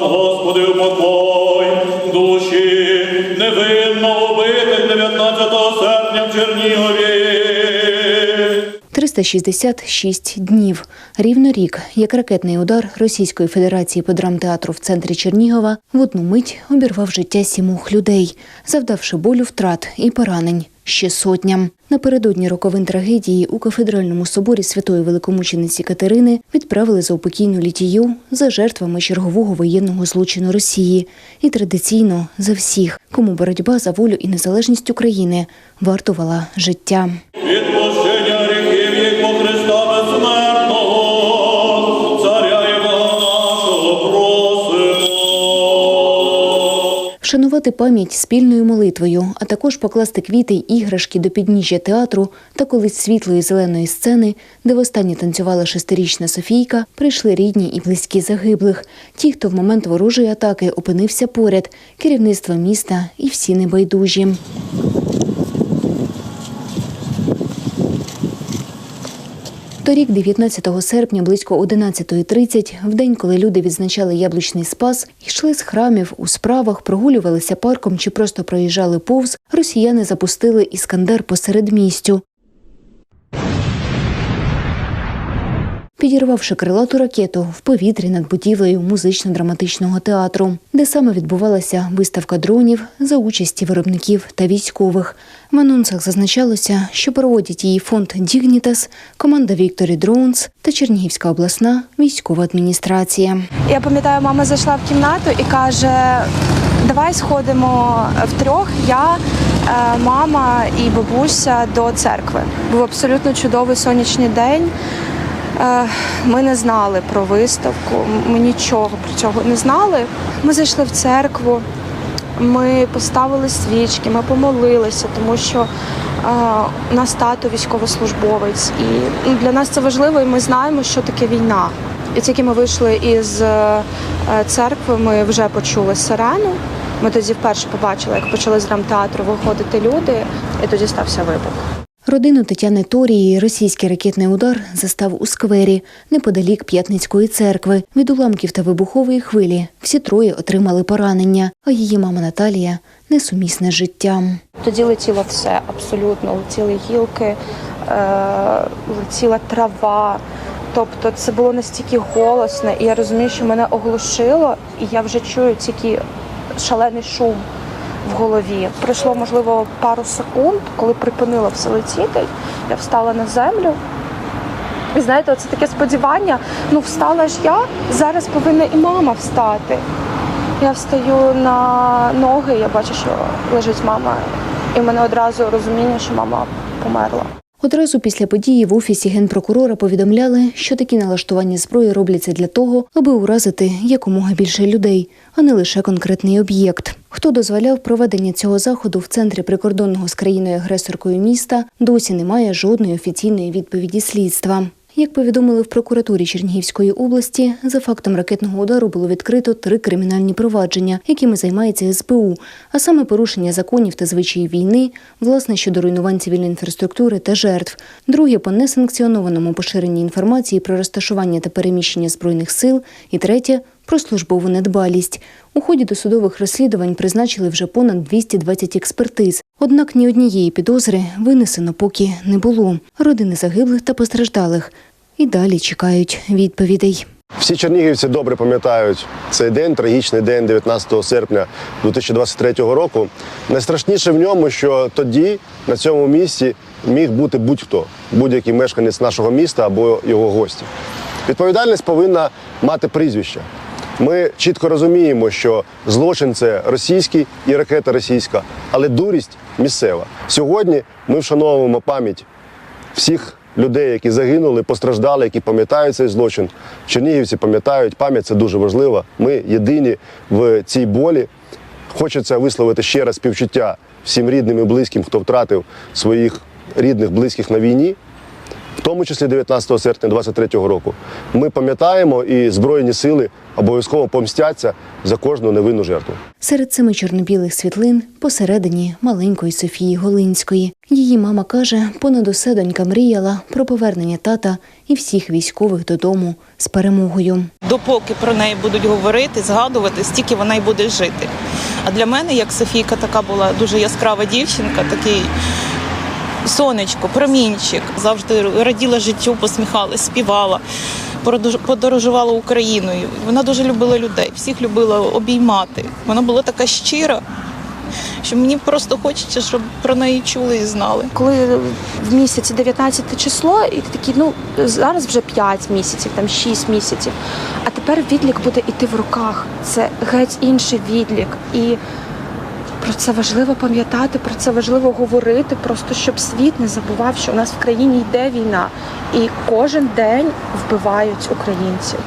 Господи, упокой душі невинно убитих 19 серпня в Чернігові. 366 днів. Рівно рік, як ракетний удар Російської Федерації по драмтеатру в центрі Чернігова в одну мить обірвав життя сімох людей, завдавши болю втрат і поранень ще сотням. Напередодні роковин трагедії у кафедральному соборі святої великомучениці Катерини відправили за упокійну літію за жертвами чергового воєнного злочину Росії і традиційно за всіх, кому боротьба за волю і незалежність України вартувала життя. Вшанувати пам'ять спільною молитвою, а також покласти квіти іграшки до підніжжя театру та колись світлої зеленої сцени, де востаннє танцювала шестирічна Софійка, прийшли рідні і близькі загиблих, ті, хто в момент ворожої атаки опинився поряд, керівництво міста і всі небайдужі. Торік, 19 серпня, близько 11.30, в день, коли люди відзначали яблучний спас, йшли з храмів у справах, прогулювалися парком чи просто проїжджали повз, росіяни запустили іскандер посеред містю. Підірвавши крилату ракету в повітрі над будівлею музично-драматичного театру, де саме відбувалася виставка дронів за участі виробників та військових. В анонсах зазначалося, що проводять її фонд Дігнітас, команда Вікторі Дроунс та Чернігівська обласна військова адміністрація. Я пам'ятаю, мама зайшла в кімнату і каже: давай сходимо втрьох. Я, е, мама і бабуся до церкви. Був абсолютно чудовий сонячний день. Е, Ми не знали про виставку, ми нічого про цього не знали. Ми зайшли в церкву, ми поставили свічки, ми помолилися, тому що е, у нас тато військовослужбовець, і ну, для нас це важливо, і ми знаємо, що таке війна. І тільки ми вийшли із е, церкви, ми вже почули сирену. Ми тоді вперше побачили, як почали з драмтеатру виходити люди, і тоді стався вибух. Родину Тетяни Торії російський ракетний удар застав у сквері неподалік П'ятницької церкви. Від уламків та вибухової хвилі всі троє отримали поранення, а її мама Наталія несумісне з життям. Тоді летіло все абсолютно. Летіли гілки, е, летіла трава. Тобто це було настільки голосно, і я розумію, що мене оглушило, і я вже чую тільки шалений шум в голові. Пройшло, можливо, пару секунд, коли припинила все летіти. Я встала на землю. І знаєте, це таке сподівання. Ну, встала ж я, зараз повинна і мама встати. Я встаю на ноги, я бачу, що лежить мама, і в мене одразу розуміння, що мама померла. Одразу після події в офісі генпрокурора повідомляли, що такі налаштування зброї робляться для того, аби уразити якомога більше людей, а не лише конкретний об'єкт. Хто дозволяв проведення цього заходу в центрі прикордонного з країною агресоркою міста, досі немає жодної офіційної відповіді слідства. Як повідомили в прокуратурі Чернігівської області, за фактом ракетного удару було відкрито три кримінальні провадження, якими займається СБУ, а саме порушення законів та звичаїв війни, власне щодо руйнувань цивільної інфраструктури та жертв. Друге по несанкціонованому поширенні інформації про розташування та переміщення збройних сил, і третє про службову недбалість. У ході досудових розслідувань призначили вже понад 220 експертиз. Однак ні однієї підозри винесено поки не було. Родини загиблих та постраждалих і далі чекають відповідей. Всі чернігівці добре пам'ятають цей день, трагічний день 19 серпня 2023 року. Найстрашніше в ньому, що тоді на цьому місці міг бути будь-хто, будь-який мешканець нашого міста або його гості. Відповідальність повинна мати прізвище. Ми чітко розуміємо, що злочин це російський і ракета російська, але дурість місцева. Сьогодні ми вшановуємо пам'ять всіх людей, які загинули, постраждали, які пам'ятають цей злочин. Чернігівці пам'ятають, пам'ять це дуже важливо. Ми єдині в цій болі. Хочеться висловити ще раз співчуття всім рідним і близьким, хто втратив своїх рідних, близьких на війні, в тому числі 19 серпня 2023 року. Ми пам'ятаємо і Збройні сили обов'язково помстяться за кожну невинну жертву. Серед семи чорно-білих світлин посередині маленької Софії Голинської. Її мама каже, понад усе донька мріяла про повернення тата і всіх військових додому з перемогою. Допоки про неї будуть говорити, згадувати, стільки вона й буде жити. А для мене, як Софійка, така була дуже яскрава дівчинка, такий сонечко, промінчик, завжди раділа життю, посміхалась, співала, подорожувала Україною. Вона дуже любила людей, всіх любила обіймати. Вона була така щира, що мені просто хочеться, щоб про неї чули і знали. Коли в місяці 19 число, і ти такий, ну зараз вже 5 місяців, там 6 місяців. А тепер відлік буде йти в руках. Це геть інший відлік. І про це важливо пам'ятати, про це важливо говорити, просто щоб світ не забував, що у нас в країні йде війна, і кожен день вбивають українців.